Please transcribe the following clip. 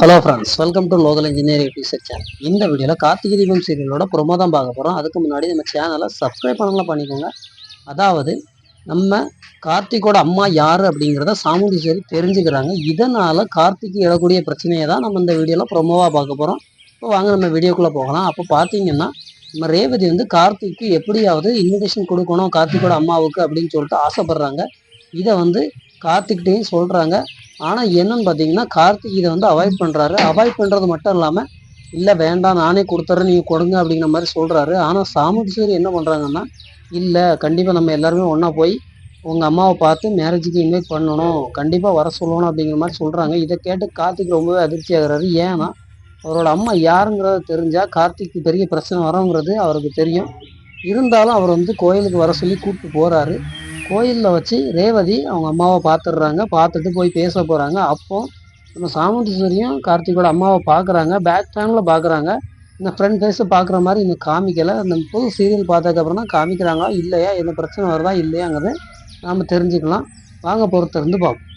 Hello friends welcome to local engineering teacher channel இந்த வீடியோவில் Karthigai Deepam சீரியலோட promo தான் பார்க்க போகிறோம் அதுக்கு முன்னாடி நம்ம சேனலை சப்ஸ்கிரைப் பண்ணலாம் பண்ணிக்கோங்க. அதாவது நம்ம கார்த்திகோட அம்மா யார் அப்படிங்கிறத சாமுண்டீஸ்வரி தெரிஞ்சுக்கிறாங்க. இதனால் கார்த்திக் எழக்கூடிய பிரச்சனையை தான் நம்ம இந்த வீடியோவில் ப்ரொமோவாக பார்க்க போகிறோம் இப்போ வாங்க நம்ம வீடியோக்குள்ளே போகலாம். அப்போ பார்த்தீங்கன்னா நம்ம ரேவதி வந்து கார்த்திக்கு எப்படியாவது இன்விடேஷன் கொடுக்கணும் கார்த்திகோட அம்மாவுக்கு அப்படின்னு சொல்லிட்டு ஆசைப்படுறாங்க. இதை வந்து கார்த்திக்கிட்டையும் சொல்கிறாங்க ஆனால் என்னன்னு பார்த்தீங்கன்னா கார்த்திக் இதை வந்து அவாய்ட் பண்ணுறாரு அவாய்ட் பண்ணுறது மட்டும் இல்லாமல் இல்லை வேண்டாம் நானே கொடுத்துட்றேன் நீங்கள் கொடுங்க அப்படிங்கிற மாதிரி சொல்கிறாரு ஆனால் சாமுண்டீஸ்வரி என்ன பண்ணுறாங்கன்னா இல்லை கண்டிப்பாக நம்ம எல்லாருமே ஒன்றா போய் உங்கள் அம்மாவை பார்த்து மேரேஜுக்கு இன்வைட் பண்ணணும். கண்டிப்பாக வர சொல்லணும் அப்படிங்கிற மாதிரி சொல்கிறாங்க இதை கேட்டு கார்த்திக் ரொம்பவே அதிர்ச்சி ஆகிறாரு. ஏன்னா அவரோட அம்மா யாருங்கிறத தெரிஞ்சால் கார்த்திக்கு பெரிய பிரச்சனை வரோங்கிறது அவருக்கு தெரியும். இருந்தாலும் அவர் வந்து கோயிலுக்கு வர சொல்லி கூப்பிட்டு போகிறாரு கோயிலில் வச்சு ரேவதி அவங்க அம்மாவை பார்த்துடுறாங்க பார்த்துட்டு போய் பேச போகிறாங்க அப்போ நம்ம சாமுண்டீஸ்வரியும் கார்த்திகோட அம்மாவை பார்க்குறாங்க பேக் டைமில் பார்க்குறாங்க இந்த ஃப்ரெண்ட் ஃபேஸை பார்க்குற மாதிரி இன்னும் காமிக்கலை. அந்த புது சீரியல் பார்த்ததுக்கப்புறம் தான் காமிக்கிறாங்களா? இல்லையா? எந்த பிரச்சனை வருதா? இல்லையாங்கிறத நாம் தெரிஞ்சுக்கலாம். வாங்க பொறுத்திருந்து பார்ப்போம்.